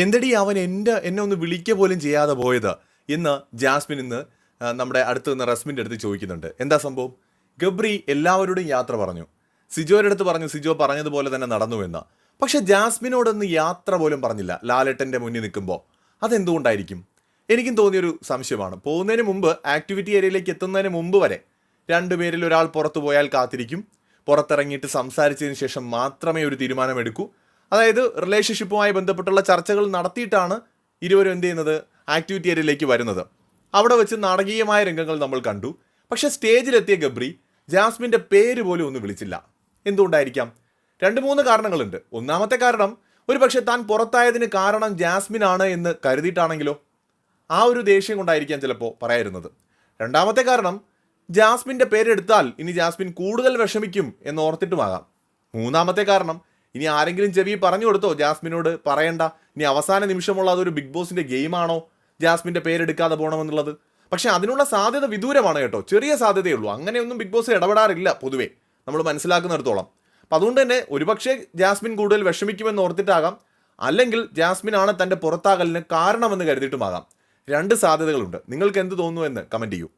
എന്തടി അവൻ എന്റെ എന്നെ ഒന്ന് വിളിക്ക പോലും ചെയ്യാതെ പോയത്? എന്ന് ജാസ്മിൻ ഇന്ന് നമ്മുടെ അടുത്ത് നിന്ന് റസ്മിന്റെ അടുത്ത് ചോദിക്കുന്നുണ്ട്. എന്താ സംഭവം? ഗബ്രി എല്ലാവരോടും യാത്ര പറഞ്ഞു. സിജോയുടെ അടുത്ത് പറഞ്ഞു സിജോ പറഞ്ഞതുപോലെ തന്നെ നടന്നു എന്ന്. പക്ഷെ ജാസ്മിനോടൊന്ന് യാത്ര പോലും പറഞ്ഞില്ല. ലാലേട്ടന്റെ മുന്നിൽ നിൽക്കുമ്പോൾ. അതെന്തുകൊണ്ടായിരിക്കും? എനിക്കും തോന്നിയൊരു സംശയമാണ്. പോകുന്നതിന് മുമ്പ് ആക്ടിവിറ്റി ഏരിയയിലേക്ക് എത്തുന്നതിന് മുമ്പ് വരെ രണ്ടുപേരിൽ ഒരാൾ പുറത്തു പോയാൽ കാത്തിരിക്കും. പുറത്തിറങ്ങിയിട്ട് സംസാരിച്ചതിന് ശേഷം മാത്രമേ ഒരു തീരുമാനമെടുക്കൂ. അതായത് റിലേഷൻഷിപ്പുമായി ബന്ധപ്പെട്ടുള്ള ചർച്ചകൾ നടത്തിയിട്ടാണ് ഇരുവരും എന്ത് ചെയ്യുന്നത്? ആക്ടിവിറ്റി ഏരിയയിലേക്ക് വരുന്നത്. അവിടെ വെച്ച് നാടകീയമായ രംഗങ്ങൾ നമ്മൾ കണ്ടു. പക്ഷേ സ്റ്റേജിലെത്തിയ ഗബ്രി ജാസ്മിന്റെ പേര് പോലും ഒന്ന് വിളിച്ചില്ല. എന്തുകൊണ്ടായിരിക്കാം? രണ്ട് മൂന്ന് കാരണങ്ങളുണ്ട്. ഒന്നാമത്തെ കാരണം ഒരു പക്ഷേ താൻ പുറത്തായതിന് കാരണം ജാസ്മിൻ ആണ് എന്ന് കരുതിയിട്ടാണെങ്കിലോ? ആ ഒരു ദേഷ്യം കൊണ്ടായിരിക്കാം ചിലപ്പോൾ പറയായിരുന്നത് രണ്ടാമത്തെ കാരണം ജാസ്മിന്റെ പേരെടുത്താൽ ഇനി ജാസ്മിൻ കൂടുതൽ വിഷമിക്കും എന്ന് ഓർത്തിട്ടുമാകാം. മൂന്നാമത്തെ കാരണം ഇനി ആരെങ്കിലും ചെവി പറഞ്ഞു കൊടുത്തോ ജാസ്മിനോട്? പറയണ്ട. ഇനി അവസാന നിമിഷമുള്ള അതൊരു ബിഗ് ബോസിന്റെ ഗെയിമാണോ? ജാസ്മിന്റെ പേരെടുക്കാതെ പോകണമെന്നുള്ളത്. പക്ഷേ അതിനുള്ള സാധ്യത വിദൂരമാണ് കേട്ടോ. ചെറിയ സാധ്യതയേ ഉള്ളൂ. അങ്ങനെയൊന്നും ബിഗ് ബോസ് ഇടപെടാറില്ല പൊതുവേ. നമ്മൾ മനസ്സിലാക്കുന്നിടത്തോളം. അപ്പം അതുകൊണ്ട് തന്നെ ഒരുപക്ഷെ ജാസ്മിൻ കൂടുതൽ വിഷമിക്കുമെന്ന് ഓർത്തിട്ടാകാം. അല്ലെങ്കിൽ ജാസ്മിനാണ് തന്റെ പുറത്താകലിന് കാരണമെന്ന് കരുതിയിട്ടുമാകാം. രണ്ട് സാധ്യതകളുണ്ട്. നിങ്ങൾക്ക് എന്ത് തോന്നുന്നു എന്ന് കമന്റ് ചെയ്യൂ.